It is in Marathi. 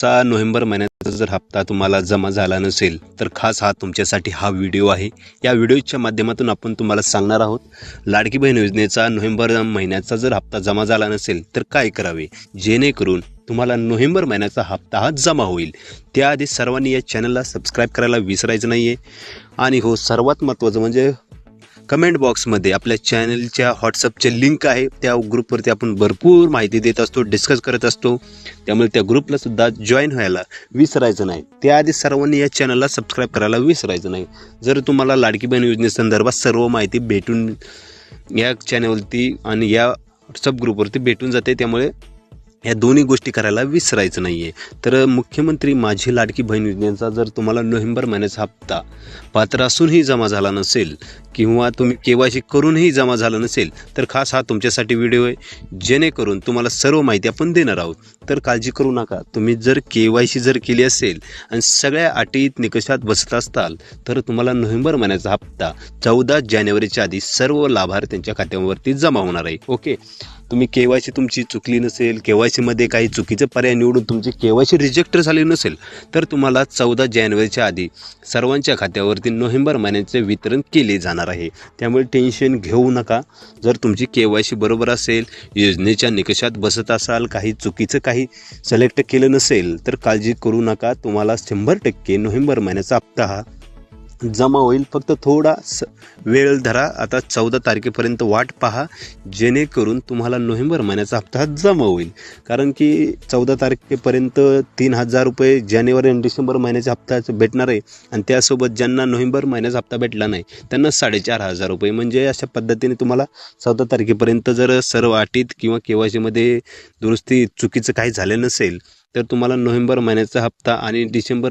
चा नोव्हेंबर महिन्याचा जर हप्ता तुम्हाला जमा झाला नसेल तर खास हा तुमच्यासाठी हा व्हिडिओ आहे. या व्हिडिओच्या माध्यमातून आपण तुम्हाला सांगणार आहोत लाडकी बहीण योजनेचा नोव्हेंबर महिन्याचा जर हप्ता जमा झाला नसेल तर काय करावे? जेणेकरून तुम्हाला नोव्हेंबर महिन्याचा हप्ता हा जमा होईल. त्याआधी सर्वांनी या चॅनलला सबस्क्राईब करायला विसरायचं नाही आहे आणि हो सर्वात महत्त्वाचं म्हणजे कमेंट बॉक्समध्ये आपल्या चॅनलच्या व्हॉट्सअपचे लिंक आहे. त्या ग्रुपवरती आपण भरपूर माहिती देत असतो डिस्कस करत असतो. त्यामुळे त्या ग्रुपला सुद्धा जॉईन व्हायला विसरायचं नाही. त्याआधी सर्वांनी या चॅनलला सबस्क्राईब करायला विसरायचं नाही. जर तुम्हाला लाडकी बहीण योजनेसंदर्भात सर्व माहिती भेटून या चॅनलवरती आणि या व्हॉट्सअप ग्रुपवरती भेटून जाते त्यामुळे या दोन्ही गोष्टी करायला विसरायचं नाही आहे तर मुख्यमंत्री माझी लाडकी बहीण योजनेचा जर तुम्हाला नोव्हेंबर महिन्याचा हप्ता पात्र असूनही जमा झाला नसेल किंवा तुम्ही के वाय सी करूनही जमा झालं नसेल तर खास हा तुमच्यासाठी व्हिडिओ आहे. जेणेकरून तुम्हाला सर्व माहिती आपण देणार आहोत. तर काळजी करू नका. तुम्ही जर के वाय सी जर केली असेल आणि सगळ्या अटीत निकषात बसत असताल तर तुम्हाला नोव्हेंबर महिन्याचा हप्ता चौदा जानेवारीच्या आधी सर्व लाभार्थ्यांच्या खात्यावरती जमा होणार आहे. ओके? तुम्ही के वाय सी तुमची चुकली नसेल के वाय सीमध्ये काही चुकीचे पर्याय निवडून तुमची के वाय सी रिजेक्ट झाली नसेल तर तुम्हाला चौदा जानेवारीच्या आधी सर्वांच्या खात्यावरती नोव्हेंबर महिन्याचे वितरण केले जाणार आहे. त्यामुळे टेन्शन घेऊ नका. जर तुमची के वाय सी बरोबर असेल योजनेच्या निकषात बसत असाल काही चुकीचं काही सिलेक्ट केलं नसेल तर काळजी करू नका. तुम्हाला शंभर टक्के नोव्हेंबर महिन्याचा हप्ता हा जमा होईल. फक्त थोडा स वेळ धरा. आता चौदा तारखेपर्यंत वाट पहा. जेणेकरून तुम्हाला नोव्हेंबर महिन्याचा हप्ता हा जमा होईल. कारण की चौदा तारखेपर्यंत तीन हजार रुपये जानेवारी आणि डिसेंबर महिन्याच्या हप्ता भेटणार आहे. आणि त्यासोबत ज्यांना नोव्हेंबर महिन्याचा हप्ता भेटला नाही त्यांना साडेचार हजार रुपये. म्हणजे अशा पद्धतीने तुम्हाला चौदा तारखेपर्यंत जर सर्व अटीत किंवा के वाय सीमध्ये दुरुस्ती चुकीचं काही झालं नसेल तर तुम्हाला नोव्हेंबर महिन्याचा हप्ता आणि डिसेंबर